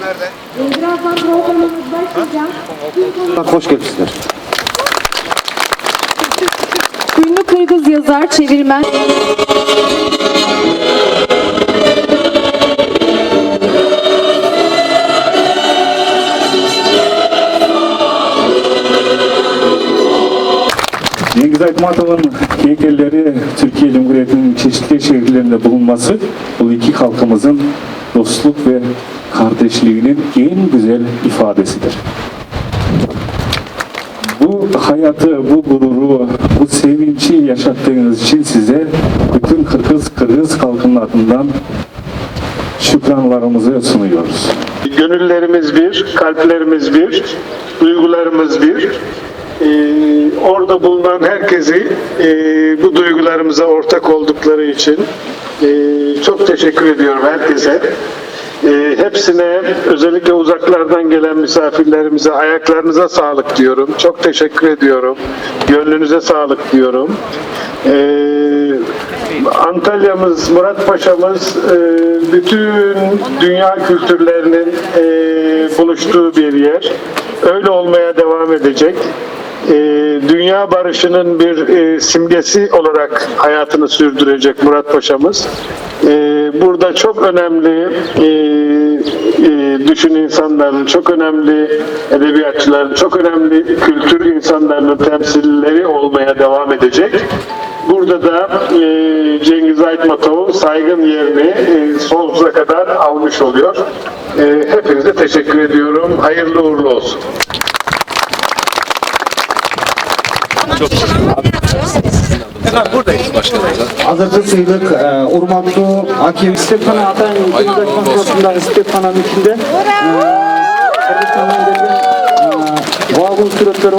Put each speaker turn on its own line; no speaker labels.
Nerede?
Birazdan programımız başlayacak.
Hoş geldiniz.
Ünlü Kırgız yazar, çevirmen.
Cengiz Aytmatov'un heykelleri Türkiye Cumhuriyeti'nin çeşitli şehirlerinde bulunması bu iki halkımızın dostluk ve kardeşliğinin en güzel ifadesidir. Bu hayatı, bu gururu, bu sevinci yaşattığınız için size bütün Kırgız, Kırgız halkının adından şükranlarımızı sunuyoruz.
Gönüllerimiz bir, kalplerimiz bir, duygularımız bir. Ee, orada bulunan herkesi e, bu duygularımıza ortak oldukları için e, çok teşekkür ediyorum herkese. E, hepsine özellikle uzaklardan gelen misafirlerimize ayaklarınıza sağlık diyorum. Çok teşekkür ediyorum. Gönlünüze sağlık diyorum. E, Antalya'mız, Murat Paşa'mız e, bütün dünya kültürlerinin e, buluştuğu bir yer. Öyle olmaya devam edecek. E, dünya barışının bir e, simgesi olarak hayatını sürdürecek Murat Paşa'mız. E, burada çok önemli e, e, düşün insanların, çok önemli edebiyatçıların, çok önemli kültür insanlarının temsilleri olmaya devam edecek. Burada da e, Cengiz Aytmatov saygın yerini e, sonsuza kadar almış oluyor. E, hepinize teşekkür ediyorum. Hayırlı uğurlu olsun.
Hazırda Sıyrık, e, Urmatlı, Hakim,
Stefana Atay'ın Cumhuriyet Konsolosluğu'nda Stefana'nın içinde. Eee Kırgızistan'dan gelgen eee vagon suretleri